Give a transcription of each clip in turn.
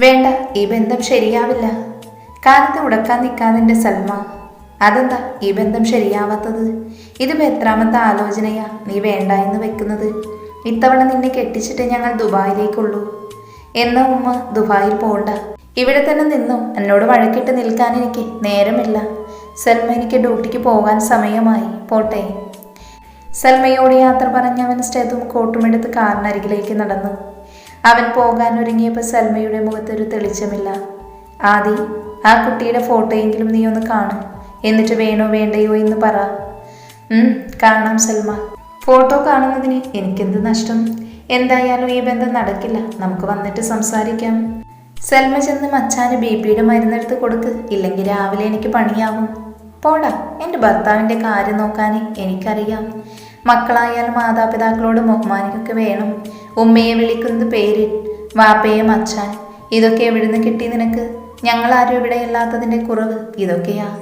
വേണ്ട ഈ ബന്ധം ശരിയാവില്ല. കാലത്ത് ഉടക്കാൻ നിൽക്കാതിന്റെ സൽമ. അതെന്താ ഈ ബന്ധം ശരിയാവാത്തത്? ഇതിപ്പോൾ എത്രാമത്തെ ആലോചനയാ നീ വേണ്ട എന്ന് വെക്കുന്നത്? ഇത്തവണ നിന്നെ കെട്ടിച്ചിട്ട് ഞങ്ങൾ ദുബായിലേക്കുള്ളൂ. എന്ന ഉമ്മ ദുബായിൽ പോണ്ട. ഇവിടെ തന്നെ നിന്നു. എന്നോട് വഴക്കിട്ട് നിൽക്കാൻ എനിക്ക് നേരമില്ല. സൽമ എനിക്ക് ഡ്യൂട്ടിക്ക് പോകാൻ സമയമായി. പോട്ടെ. സൽമയോട് യാത്ര പറഞ്ഞവൻ സ്റ്റെതും കോട്ടുമെടുത്ത് കാറിനരികിലേക്ക് നടന്നു. അവൻ പോകാൻ ഒരുങ്ങിയപ്പോൾ സൽമയുടെ മുഖത്തൊരു തെളിച്ചമില്ല. ആദി ആ കുട്ടിയുടെ ഫോട്ടോയെങ്കിലും നീ ഒന്ന് കാണും. എന്നിട്ട് വേണോ വേണ്ടയോ എന്ന് പറ. കാണാം സൽമ. ഫോട്ടോ കാണുന്നതിന് എനിക്കെന്ത് നഷ്ടം? എന്തായാലും ഈ ബന്ധം നടക്കില്ല. നമുക്ക് വന്നിട്ട് സംസാരിക്കാം. സൽമ ചെന്ന് മച്ചാന് ബി പിയുടെ മരുന്നെടുത്ത് കൊടുക്ക്. ഇല്ലെങ്കിൽ രാവിലെ എനിക്ക് പണിയാവും പോടാ എന്റെ ഭർത്താവിന്റെ കാര്യം നോക്കാൻ എനിക്കറിയാം. മക്കളായാലും മാതാപിതാക്കളോട് ബഹുമാനിക്കൊക്കെ വേണം. ഉമ്മയെ വിളിക്കുന്നത് പേര് വാപ്പയെ മച്ചാൻ ഇതൊക്കെ എവിടുന്ന് കിട്ടി നിനക്ക്? ഞങ്ങളാരും ഇവിടെ ഇല്ലാത്തതിന്റെ കുറവ് ഇതൊക്കെയാ.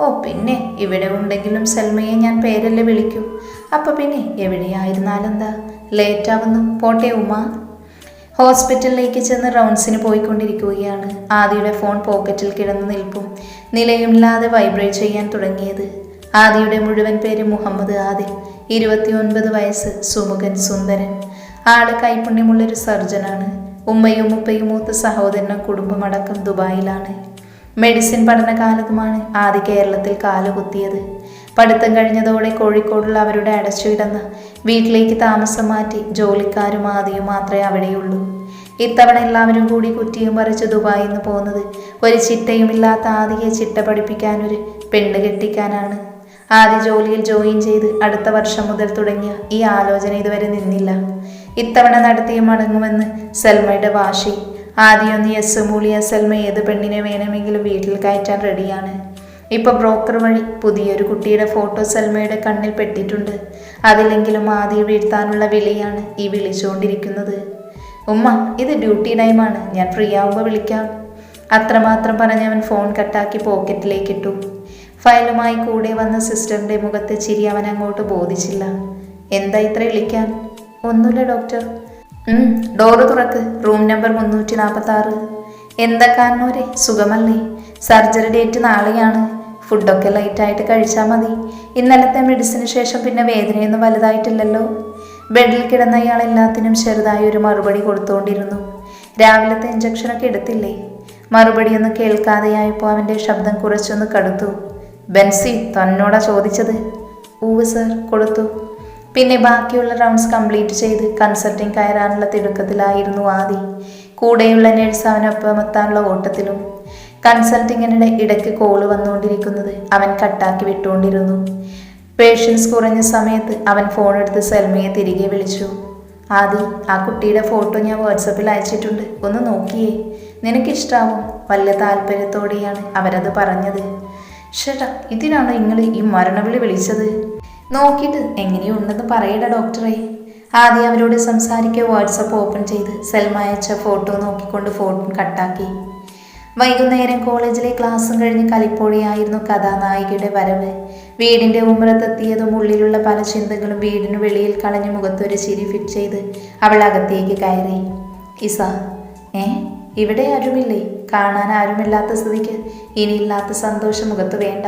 ഓ പിന്നെ ഇവിടെ ഉണ്ടെങ്കിലും സൽമയെ ഞാൻ പേരല്ലേ വിളിക്കൂ. അപ്പൊ പിന്നെ എവിടെയായിരുന്നാലെന്താ? ലേറ്റ് ആവുന്നു. പോട്ടെ ഉമ്മ. ഹോസ്പിറ്റലിലേക്ക് ചെന്ന് റൗണ്ട്സിന് പോയിക്കൊണ്ടിരിക്കുകയാണ്. ആദിയുടെ ഫോൺ പോക്കറ്റിൽ കിടന്നു നിൽപ്പും നിലയുമില്ലാതെ വൈബ്രേറ്റ് ചെയ്യാൻ തുടങ്ങിയത്. ആദിയുടെ മുഴുവൻ പേര് മുഹമ്മദ് ആദി ഇരുപത്തിയൊൻപത് വയസ്സ് സുമുഖൻ സുന്ദരൻ. ആൾ കൈപുണ്യമുള്ളൊരു സർജനാണ്. ഉമ്മയും ഉപ്പയും മൂത്ത സഹോദരനും കുടുംബമടക്കം ദുബായിലാണ്. മെഡിസിൻ പഠനകാലത്തുമാണ് ആദി കേരളത്തിൽ കാലുകുത്തിയത്. പഠിത്തം കഴിഞ്ഞതോടെ കോഴിക്കോടുള്ള അവരുടെ അടച്ചുകിടന്ന വീട്ടിലേക്ക് താമസം മാറ്റി ജോലിക്കാരും ആദിയും മാത്രമേ അവിടെയുള്ളൂ. ഇത്തവണ എല്ലാവരും കൂടി കുറ്റിയും പറിച്ച് ദുബായിൽ നിന്ന് പോകുന്നത് ഒരു ചിട്ടയുമില്ലാത്ത ആദിയെ ചിട്ട പഠിപ്പിക്കാനൊരു പെണ്ണ് കെട്ടിക്കാനാണ്. ആദ്യ ജോലിയിൽ ജോയിൻ ചെയ്ത് അടുത്ത വർഷം മുതൽ തുടങ്ങിയ ഈ ആലോചന ഇതുവരെ നിന്നില്ല. ഇത്തവണ നടത്തിയ മടങ്ങുമെന്ന് സൽമയുടെ വാശി. ആദ്യമൊന്ന് യെസ് മൂളിയ സൽമ ഏത് പെണ്ണിനെ വേണമെങ്കിലും വീട്ടിൽ കയറ്റാൻ റെഡിയാണ് ഇപ്പോൾ ബ്രോക്കർ വഴി പുതിയൊരു കുട്ടിയുടെ ഫോട്ടോ സൽമയുടെ കണ്ണിൽ പെട്ടിട്ടുണ്ട്. അതിലെങ്കിലും ആദ്യം വീഴ്ത്താനുള്ള വിളിയാണ് ഈ വിളിച്ചുകൊണ്ടിരിക്കുന്നത്. ഉമ്മ ഇത് ഡ്യൂട്ടി ടൈമാണ് ഞാൻ ഫ്രീ ആവുമ്പോൾ വിളിക്കാം. അത്രമാത്രം പറഞ്ഞവൻ ഫോൺ കട്ടാക്കി പോക്കറ്റിലേക്ക് ഇട്ടു. ഫയലുമായി കൂടെ വന്ന സിസ്റ്ററിന്റെ മുഖത്തെ ചിരി അവൻ അങ്ങോട്ട് ബോധിച്ചില്ല. എന്താ ഇത്ര വിളിക്കാൻ ഒന്നുമില്ല ഡോക്ടർ. ഡോറ് തുറക്ക്. റൂം നമ്പർ മുന്നൂറ്റി നാൽപ്പത്തി ആറ് എന്താ കാരണോരെ? സുഖമല്ലേ? സർജറി ഡേറ്റ് നാളെയാണ്. ഫുഡൊക്കെ ലൈറ്റായിട്ട് കഴിച്ചാൽ മതി. ഇന്നലത്തെ മെഡിസിന് ശേഷം പിന്നെ വേദനയൊന്നും വലുതായിട്ടില്ലല്ലോ. ബെഡിൽ കിടന്ന അയാൾ എല്ലാത്തിനും ചെറുതായി ഒരു മറുപടി കൊടുത്തുകൊണ്ടിരുന്നു രാവിലത്തെ ഇഞ്ചക്ഷനൊക്കെ എടുത്തില്ലേ? മറുപടിയൊന്നും കേൾക്കാതെയായപ്പോൾ അവന്റെ ശബ്ദം കുറച്ചൊന്ന് കടുത്തു. ബെൻസി തന്നോടാ ചോദിച്ചത്. ഊവ് സർ കൊടുത്തു. പിന്നെ ബാക്കിയുള്ള റൗണ്ട്സ് കംപ്ലീറ്റ് ചെയ്ത് കൺസൾട്ടിങ് കയറാനുള്ള തിടുക്കത്തിലായിരുന്നു ആദി. കൂടെയുള്ള നേഴ്സ് അവനൊപ്പം എത്താനുള്ള ഓട്ടത്തിലും. കൺസൾട്ടിങ്ങിനിടെ ഇടയ്ക്ക് കോൾ വന്നുകൊണ്ടിരിക്കുന്നത് അവൻ കട്ടാക്കി വിട്ടുകൊണ്ടിരുന്നു. പേഷ്യൻസ് കുറഞ്ഞ സമയത്ത് അവൻ ഫോൺ എടുത്ത് സൽമയെ തിരികെ വിളിച്ചു. ആദി ആ കുട്ടിയുടെ ഫോട്ടോ ഞാൻ വാട്സപ്പിൽ അയച്ചിട്ടുണ്ട്. ഒന്ന് നോക്കിയേ. നിനക്കിഷ്ടാവും? വല്ല താല്പര്യത്തോടെയാണ് അവരത് പറഞ്ഞത്. ഷേട്ടാ ഇതിനാണ് നിങ്ങൾ ഈ മരണവിളി വിളിച്ചത്? നോക്കിയിട്ട് എങ്ങനെയുണ്ടെന്ന് പറയട ഡോക്ടറെ. ആദ്യം അവരോട് സംസാരിക്കുക വാട്സപ്പ് ഓപ്പൺ ചെയ്ത് സെൽമ അയച്ച ഫോട്ടോ നോക്കിക്കൊണ്ട് ഫോൺ കട്ടാക്കി. വൈകുന്നേരം കോളേജിലെ ക്ലാസ്സും കഴിഞ്ഞ് കലിപ്പോഴിയായിരുന്നു കഥാനായികയുടെ വരവ്. വീടിന്റെ ഉമ്മറത്തെത്തിയതും ഉള്ളിലുള്ള പല ചിന്തകളും വീടിന് വെളിയിൽ കളഞ്ഞ് മുഖത്തൊരു ചിരി ഫിറ്റ് ചെയ്ത് അവൾ അകത്തേക്ക് കയറി. ഇസ ഏ? ഇവിടെ ആരുമില്ലേ? കാണാൻ ആരുമില്ലാത്ത സ്ഥിതിക്ക് ഇനിയില്ലാത്ത സന്തോഷം മുഖത്ത് വേണ്ട.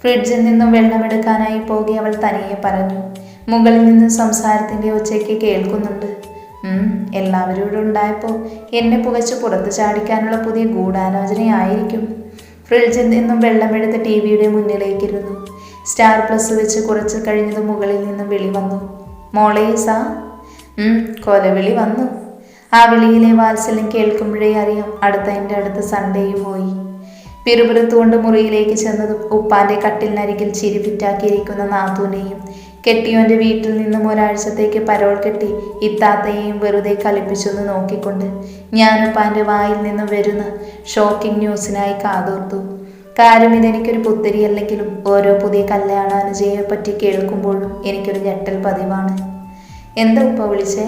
ഫ്രിഡ്ജിൽ നിന്നും വെള്ളമെടുക്കാനായി പോകെ അവൾ തനിയെ പറഞ്ഞു. മുകളിൽ നിന്നും സംസാരത്തിന്റെ ഒച്ചയ്ക്ക് കേൾക്കുന്നുണ്ട്. ഉം, എല്ലാവരും ഇവിടെ ഉണ്ടായപ്പോൾ എന്നെ പുകച്ച് പുറത്ത് ചാടിക്കാനുള്ള പുതിയ ഗൂഢാലോചനയായിരിക്കും ഫ്രിഡ്ജിൽ നിന്നും വെള്ളമെടുത്ത് ടി വിയുടെ മുന്നിലേക്കിരുന്നു. സ്റ്റാർ പ്ലസ് വെച്ച് കുറച്ച് കഴിഞ്ഞത് മുകളിൽ നിന്നും വിളി വന്നു. മോളേ സാ? കൊലവിളി വന്നു. ആ വിളിയിലെ വാത്സല്യം കേൾക്കുമ്പോഴേ അറിയാം അടുത്ത എന്റെ അടുത്ത സൺഡേയും പോയി. പിറുപിറുത്തുകൊണ്ട് മുറിയിലേക്ക് ചെന്നതും ഉപ്പാന്റെ കട്ടിലിനരികിൽ ചിരി ഫിറ്റാക്കിയിരിക്കുന്ന നാത്തൂനെയും കെട്ടിയോന്റെ വീട്ടിൽ നിന്നും ഒരാഴ്ചത്തേക്ക് പരോൾ കെട്ടി ഇത്താത്തയെയും വെറുതെ കളിപ്പിച്ചൊന്ന് നോക്കിക്കൊണ്ട് ഞാൻ ഉപ്പാന്റെ വായിൽ നിന്നും വരുന്ന ഷോക്കിംഗ് ന്യൂസിനായി കാതോർത്തു. കാര്യം ഇതെനിക്കൊരു പുത്തരി അല്ലെങ്കിലും ഓരോ പുതിയ കല്യാണാനുജയെ പറ്റി കേൾക്കുമ്പോഴും എനിക്കൊരു ഞെട്ടൽ പതിവാണ്. എന്താ ഉപ്പ വിളിച്ചേ?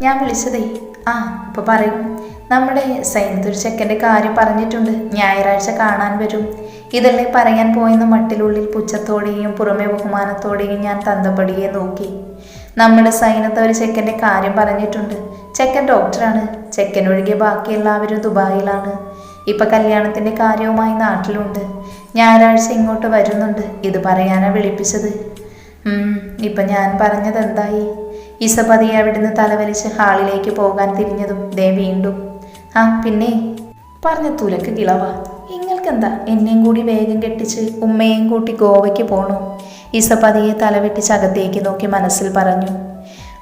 ഞാൻ വിളിച്ചതേ ആ ഇപ്പോൾ പറയും. നമ്മുടെ സൈനത്തൊരു ചെക്കന്റെ കാര്യം പറഞ്ഞിട്ടുണ്ട്. ഞായറാഴ്ച കാണാൻ വരും. ഇതല്ലേ പറയാൻ പോയെന്ന മട്ടിലുള്ളിൽ പുച്ഛത്തോടെയും പുറമെ ബഹുമാനത്തോടെയും ഞാൻ തന്തപ്പടിയെ നോക്കി. നമ്മുടെ സൈനത്ത് ഒരു ചെക്കന്റെ കാര്യം പറഞ്ഞിട്ടുണ്ട്. ചെക്കൻ ഡോക്ടറാണ്. ചെക്കൻ ഒഴികെ ബാക്കി എല്ലാവരും ദുബായിലാണ്. ഇപ്പം കല്യാണത്തിന്റെ കാര്യവുമായി നാട്ടിലുണ്ട്. ഞായറാഴ്ച ഇങ്ങോട്ട് വരുന്നുണ്ട്. ഇത് പറയാനാണ് വിളിപ്പിച്ചത്. ഇപ്പം ഞാൻ പറഞ്ഞത് എന്തായി ഇസപതി അവിടുന്ന് തലവലിച്ച് ഹാളിലേക്ക് പോകാൻ തിരിഞ്ഞതും ദേ വീണ്ടും. ആ പിന്നെ? പറഞ്ഞ തുലക്ക് കിളവ. ഇങ്ങൾക്കെന്താ? എന്നെയും കൂടി വേഗം കെട്ടിച്ച് ഉമ്മയെയും കൂട്ടി ഗോവയ്ക്ക് പോണു. ഇസപതിയെ തലവെട്ടിച്ച് അകത്തേക്ക് നോക്കി മനസ്സിൽ പറഞ്ഞു.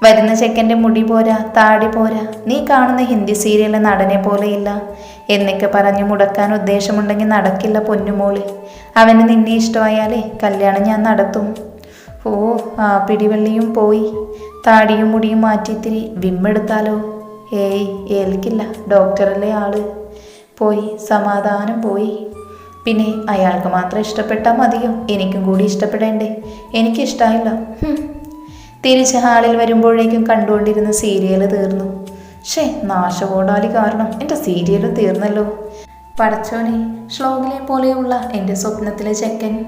വരുന്ന ചെക്കന്റെ മുടി പോരാ താടി പോരാ. നീ കാണുന്ന ഹിന്ദി സീരിയലിലെ നടനെ പോലെയില്ല എന്നൊക്കെ പറഞ്ഞു മുടക്കാൻ ഉദ്ദേശമുണ്ടെങ്കിൽ നടക്കില്ല പൊന്നുമോളി. അവന് നിന്നെ ഇഷ്ടമായാലേ കല്യാണം ഞാൻ നടത്തും. ഓ ആ പിടിവെള്ളിയും പോയി. താടിയും മുടിയും മാറ്റിത്തിരി വിമ്മെടുത്താലോ? ഏയ് ഏൽക്കില്ല. ഡോക്ടറല്ലേ ആൾ. പോയി സമാധാനം പോയി. പിന്നെ അയാൾക്ക് മാത്രം ഇഷ്ടപ്പെട്ടാൽ മതിയോ? എനിക്കും കൂടി ഇഷ്ടപ്പെടേണ്ടേ? എനിക്കിഷ്ടമായില്ല. തിരിച്ച് ഹാളിൽ വരുമ്പോഴേക്കും കണ്ടുകൊണ്ടിരുന്ന സീരിയൽ തീർന്നു. ഷേ നാശകോടാലി കാരണം എന്റെ സീരിയൽ തീർന്നല്ലോ. പടച്ചോനെ ശ്ലോകിലെ പോലെയുള്ള എന്റെ സ്വപ്നത്തിലെ ചെക്കൻ.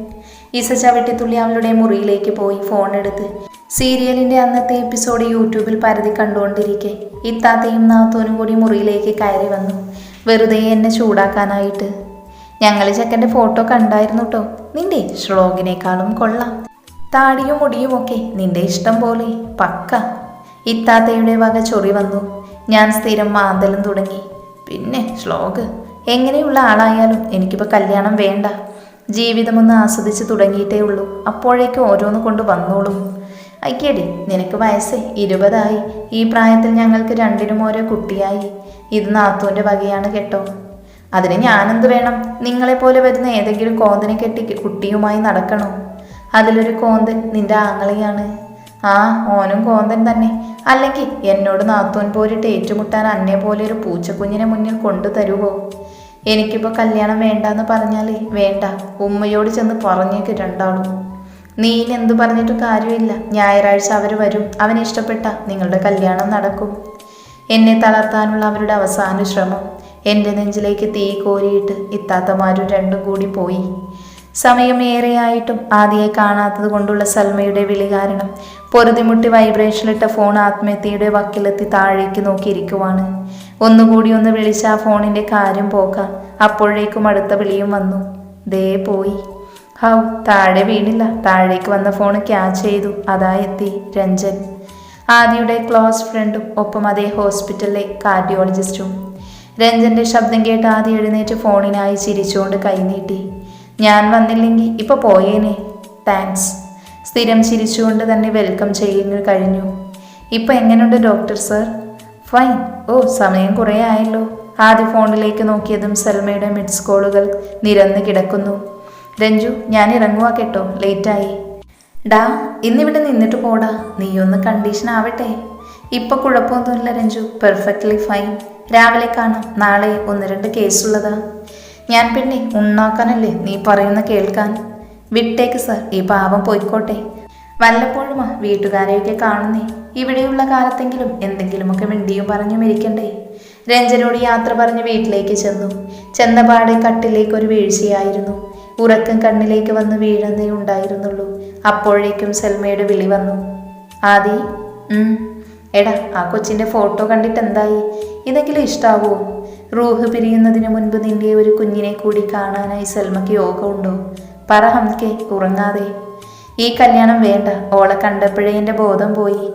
ചവിട്ടിത്തുള്ളി അവളുടെ മുറിയിലേക്ക് പോയി ഫോൺ എടുത്ത്. സീരിയലിന്റെ അന്നത്തെ എപ്പിസോഡ് യൂട്യൂബിൽ പരതി കണ്ടുകൊണ്ടിരിക്കെ. ഇത്താത്തയും നാത്തോനും കൂടി മുറിയിലേക്ക് കയറി വന്നു. വെറുതെ എന്നെ ചൂടാക്കാനായിട്ട്. ഞങ്ങൾ ചെക്കന്റെ ഫോട്ടോ കണ്ടായിരുന്നു കേട്ടോ നിന്റെ ശ്ലോകിനേക്കാളും കൊള്ളാം. താടിയും മുടിയും ഒക്കെ നിന്റെ ഇഷ്ടം പോലെ. പക്ക. ഇത്താത്തയുടെ വക ചൊറി വന്നു. ഞാൻ സ്ഥിരം മാന്തലും തുടങ്ങി. പിന്നെ ശ്ലോക്. എങ്ങനെയുള്ള ആളായാലും എനിക്കിപ്പോൾ കല്യാണം വേണ്ട. ജീവിതമൊന്ന് ആസ്വദിച്ച് തുടങ്ങിയിട്ടേ ഉള്ളൂ. അപ്പോഴേക്കും ഓരോന്ന് കൊണ്ട് വന്നോളും. അയ്യടി നിനക്ക് വയസ്സ് ഇരുപതായി. ഈ പ്രായത്തിൽ ഞങ്ങൾക്ക് രണ്ടിനും ഓരോ കുട്ടിയായി. ഇത് നാത്തൂന്റെ വകയാണ് കേട്ടോ. അതിന് ഞാനെന്ത് വേണം? നിങ്ങളെപ്പോലെ വരുന്ന ഏതെങ്കിലും കോന്തനെ കെട്ടി കുട്ടിയുമായി നടക്കണോ? അതിലൊരു കോന്തൻ നിന്റെ ആങ്ങളെയാണ്. ആ ഓനും കോന്തൻ തന്നെ. അല്ലെങ്കിൽ എന്നോട് നാത്തൂൻ പോരിട്ട് ഏറ്റുമുട്ടാൻ അന്നെ പോലെ ഒരു പൂച്ചക്കുഞ്ഞിനെ മുന്നിൽ കൊണ്ടു തരുവോ എനിക്കിപ്പോൾ കല്യാണം വേണ്ടാന്ന് പറഞ്ഞാലേ വേണ്ട. ഉമ്മയോട് ചെന്ന് പറഞ്ഞേക്ക് രണ്ടാളും. നീ ഇനി എന്ത് പറഞ്ഞിട്ട് കാര്യമില്ല. ഞായറാഴ്ച അവർ വരും. അവൻ ഇഷ്ടപ്പെട്ട നിങ്ങളുടെ കല്യാണം നടക്കും. എന്നെ തളർത്താനുള്ള അവരുടെ അവസാന ശ്രമം. എന്റെ നെഞ്ചിലേക്ക് തീ കോരിയിട്ട് ഇത്താത്തമാരും രണ്ടും കൂടി പോയി. സമയം ഏറെയായിട്ടും ആദിയെ കാണാത്തത് കൊണ്ടുള്ള സൽമയുടെ വിളി കാരണം പൊറുതിമുട്ടി വൈബ്രേഷനിലിട്ട ഫോൺ ആത്മഹത്യയുടെ വക്കിലെത്തി താഴേക്ക് നോക്കിയിരിക്കുവാണ്. ഒന്നുകൂടി ഒന്ന് വിളിച്ച ആ ഫോണിന്റെ കാര്യം പോക അപ്പോഴേക്കും അടുത്ത വിളിയും വന്നു. ദേ പോയി. ഹൗ താഴെ വീണില്ല. താഴേക്ക് വന്ന ഫോൺ ക്യാച്ച് ചെയ്തു. അതാ എത്തി രഞ്ജൻ. ആദിയുടെ ക്ലോസ് ഫ്രണ്ടും ഒപ്പം അതേ ഹോസ്പിറ്റലിലെ കാർഡിയോളജിസ്റ്റും രഞ്ജന്റെ ശബ്ദം കേട്ട് ആദി എഴുന്നേറ്റ് ഫോണിനായി ചിരിച്ചുകൊണ്ട് കൈനീട്ടി ഞാൻ വന്നില്ലെങ്കിൽ ഇപ്പൊ പോയേനെ. താങ്ക്സ് സ്ഥിരം ചിരിച്ചുകൊണ്ട് തന്നെ വെൽക്കം ചെയ്യുന്നു കഴിഞ്ഞു. ഇപ്പം എങ്ങനെയുണ്ട് ഡോക്ടർ സർ ഫൈൻ ഓ സമയം കുറേ ആയല്ലോ. ആദ്യ ഫോണിലേക്ക് നോക്കിയതും സൽമയുടെ മിഡ്സ് കോളുകൾ നിരന്ന് കിടക്കുന്നു. രഞ്ജു ഞാൻ ഇറങ്ങുവാ കേട്ടോ. ലേറ്റായി ഡാ ഇന്നിവിടെ നിന്നിട്ട് പോടാ. നീയൊന്ന് കണ്ടീഷൻ ആവട്ടെ. ഇപ്പൊ കുഴപ്പമൊന്നുമില്ല രഞ്ജു. പെർഫെക്റ്റ്ലി ഫൈൻ രാവിലെ കാണാം. നാളെ ഒന്ന് രണ്ട് കേസുള്ളതാ ഞാൻ പിന്നെ ഉണ്ണാക്കാനല്ലേ? നീ പറയുന്ന കേൾക്കാൻ. വിട്ടേക്ക് സർ. ഈ പാവം പോയിക്കോട്ടെ. വല്ലപ്പോഴുമാ വീട്ടുകാരെയൊക്കെ കാണുന്നേ. ഇവിടെയുള്ള കാലത്തെങ്കിലും എന്തെങ്കിലുമൊക്കെ മിണ്ടിയും പറഞ്ഞും ഇരിക്കണ്ടേ. രഞ്ജനോട് യാത്ര പറഞ്ഞ് വീട്ടിലേക്ക് ചെന്നു. ചെന്നപാടെ കട്ടിലേക്ക് ഒരു വീഴ്ചയായിരുന്നു. ഉറക്കം കണ്ണിലേക്ക് വന്ന് വീഴുന്നേ ഉണ്ടായിരുന്നുള്ളൂ. അപ്പോഴേക്കും സൽമയുടെ വിളി വന്നു. ആദി. എടാ ആ കൊച്ചിന്റെ ഫോട്ടോ കണ്ടിട്ട് എന്തായി? ഇതെങ്കിലും ഇഷ്ടാവോ? റൂഹ് പിരിയുന്നതിന് മുൻപ് നിന്റെ ഒരു കുഞ്ഞിനെ കൂടി കാണാനായി സൽമയ്ക്ക് യോഗമുണ്ടോ? പറ ഹംക്കെ ഉറങ്ങാതെ ഈ കല്യാണം വേണ്ട. ഓളെ കണ്ടപ്പോഴേ എന്റെ ബോധം പോയി.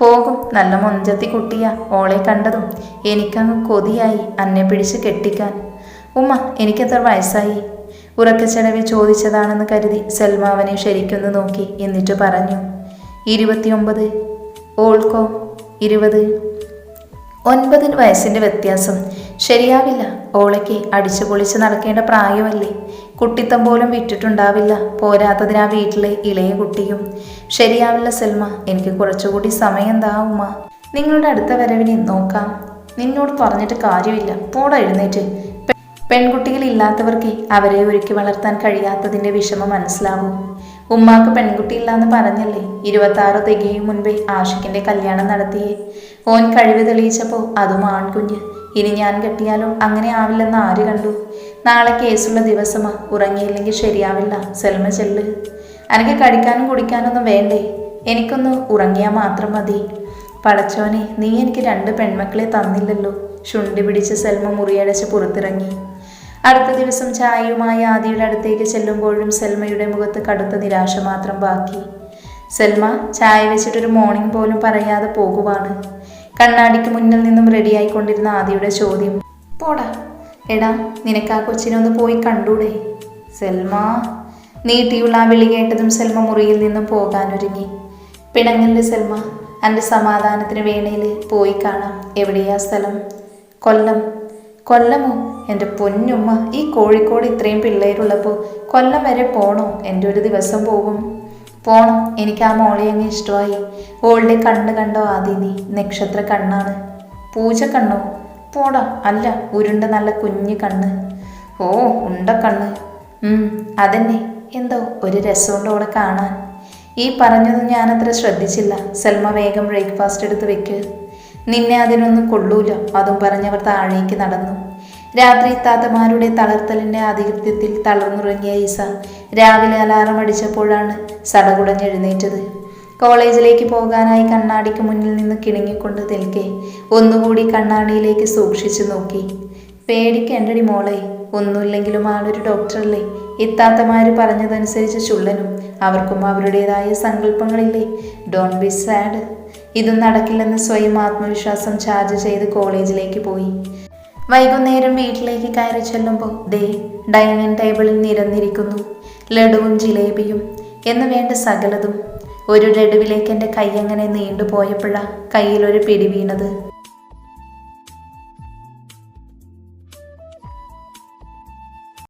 പോകും നല്ല മൊഞ്ചത്തി കുട്ടിയ. ഓളെ കണ്ടതും എനിക്കങ്ങ് കൊതിയായി അന്നെ പിടിച്ച് കെട്ടിക്കാൻ. ഉമ്മ എനിക്കെത്ര വയസ്സായി? ഉറക്കച്ചെലവിൽ ചോദിച്ചതാണെന്ന് കരുതി സൽമാവനെ ശരിക്കൊന്ന് നോക്കി എന്നിട്ട് പറഞ്ഞു ഇരുപത്തിയൊമ്പത്. ഓൾക്കോ? ഇരുപത്. ഒൻപത് വയസ്സിന്റെ വ്യത്യാസം. ശരിയാവില്ല. ഓളയ്ക്ക് അടിച്ചു പൊളിച്ച് നടക്കേണ്ട പ്രായമല്ലേ. കുട്ടിത്തം പോലും വിറ്റിട്ടുണ്ടാവില്ല പോരാത്തതിന് ആ വീട്ടിലെ ഇളയ കുട്ടിയും ശരിയാവില്ല സെൽമ എനിക്ക് കുറച്ചുകൂടി സമയം താവുമ നിങ്ങളുടെ അടുത്ത വരവിനെ നോക്കാം. നിന്നോട് പറഞ്ഞിട്ട് കാര്യമില്ല. പോട എഴുന്നേറ്റ്. പെൺകുട്ടികളില്ലാത്തവർക്ക് അവരെ ഒരുക്കി വളർത്താൻ കഴിയാത്തതിന്റെ വിഷമം മനസ്സിലാവും. ഉമ്മാക്ക് പെൺകുട്ടിയില്ലാന്ന് പറഞ്ഞല്ലേ. ഇരുപത്താറ് തികയും മുൻപേ ആഷിക്കിന്റെ കല്യാണം നടത്തിയേ. ഓൻ കഴിവ് തെളിയിച്ചപ്പോൾ അതും ആൺകുഞ്ഞ്. ഇനി ഞാൻ കെട്ടിയാലും അങ്ങനെ ആവില്ലെന്ന് ആര് കണ്ടു? നാളെ കേസുള്ള ദിവസമാ. ഉറങ്ങിയില്ലെങ്കിൽ ശരിയാവില്ല. സെൽമ ചെല്ല്. എനിക്ക് കടിക്കാനും കുടിക്കാനൊന്നും വേണ്ടേ? എനിക്കൊന്ന് ഉറങ്ങിയാൽ മാത്രം മതി. പടച്ചോനെ നീ എനിക്ക് രണ്ട് പെൺമക്കളെ തന്നില്ലല്ലോ. ശുണ്ടി പിടിച്ച് സെൽമ മുറിയടച്ച് പുറത്തിറങ്ങി. അടുത്ത ദിവസം ചായയുമായി ആദിയുടെ അടുത്തേക്ക് ചെല്ലുമ്പോഴും സെൽമയുടെ മുഖത്ത് കടുത്ത നിരാശ മാത്രം ബാക്കി. സെൽമ ചായ വെച്ചിട്ടൊരു മോർണിംഗ് പോലും പറയാതെ പോകുവാണ്. കണ്ണാടിക്ക് മുന്നിൽ നിന്നും റെഡിയായിക്കൊണ്ടിരുന്ന ആദിയുടെ ചോദ്യം. പോടാ. എടാ നിനക്ക് ആ കൊച്ചിനെ ഒന്ന് പോയി കണ്ടൂടെ. സെൽമ നീട്ടിയുള്ള ആ വിളി കേട്ടതും സെൽമ മുറിയിൽ നിന്നും പോകാനൊരുങ്ങി. പിണങ്ങല്ലേ സെൽമ എന്റെ സമാധാനത്തിന് വേണയിൽ പോയി കാണാം. എവിടെയാ സ്ഥലം? കൊല്ലം. കൊല്ലമോ? എന്റെ പൊന്നുമ്മ ഈ കോഴിക്കോട് ഇത്രയും പിള്ളേരുള്ളപ്പോൾ കൊല്ലം വരെ പോണോ? എന്റെ ഒരു ദിവസം പോകും. പോണം. എനിക്ക് ആ മോളെ അങ്ങ് ഇഷ്ടമായി. ഓളുടെ കണ്ണ് കണ്ടോ ആദിനി നക്ഷത്ര കണ്ണാണ്. പൂജ കണ്ണോ? പോടാ. അല്ല ഉരുണ്ട നല്ല കുഞ്ഞു കണ്ണ്. ഓ ഉണ്ട കണ്ണ്. അതന്നെ. എന്തോ ഒരു രസമുണ്ട് അവിടെ കാണാൻ. ഈ പറഞ്ഞതൊന്നും ഞാനത്ര ശ്രദ്ധിച്ചില്ല. സൽമ വേഗം ബ്രേക്ക്ഫാസ്റ്റ് എടുത്ത് വെക്ക്. നിന്നെ അതിനൊന്നും കൊള്ളൂല. അതും പറഞ്ഞവർ താഴേക്ക് നടന്നു. രാത്രി താത്തമാരുടെ തളർത്തലിന്റെ ആധിപത്യത്തിൽ തളർന്നുറങ്ങിയ ഈസ രാവിലെ അലാറം അടിച്ചപ്പോഴാണ് സടകുടഞ്ഞെഴുന്നേറ്റത് കോളേജിലേക്ക് പോകാനായി കണ്ണാടിക്ക് മുന്നിൽ നിന്ന് കിണങ്ങിക്കൊണ്ട് നിൽക്കെ ഒന്നുകൂടി കണ്ണാടിയിലേക്ക് സൂക്ഷിച്ചു നോക്കി. പേടിക്കേണ്ടടി മോളെ ഒന്നുമില്ലെങ്കിലും ആളൊരു ഡോക്ടറല്ലേ ഇത്താത്തമാര് പറഞ്ഞതനുസരിച്ച് ചുള്ളനും അവർക്കും അവരുടേതായ സങ്കല്പങ്ങളില്ലേ? ഡോൺ ബി സാഡ് ഇതും നടക്കില്ലെന്ന് സ്വയം ആത്മവിശ്വാസം ചാർജ് ചെയ്ത് കോളേജിലേക്ക് പോയി. വൈകുന്നേരം വീട്ടിലേക്ക് കയറി ചെല്ലുമ്പോൾ ദേ ഡൈനിങ് ടേബിളിൽ നിരന്നിരിക്കുന്നു. ലഡുവും ജിലേബിയും എന്ന് വേണ്ട സകലതും. ഒരു ലഡുവിലേക്ക് എന്റെ കൈ അങ്ങനെ നീണ്ടുപോയപ്പോഴാണ് കയ്യിലൊരു പിടി വീണത്.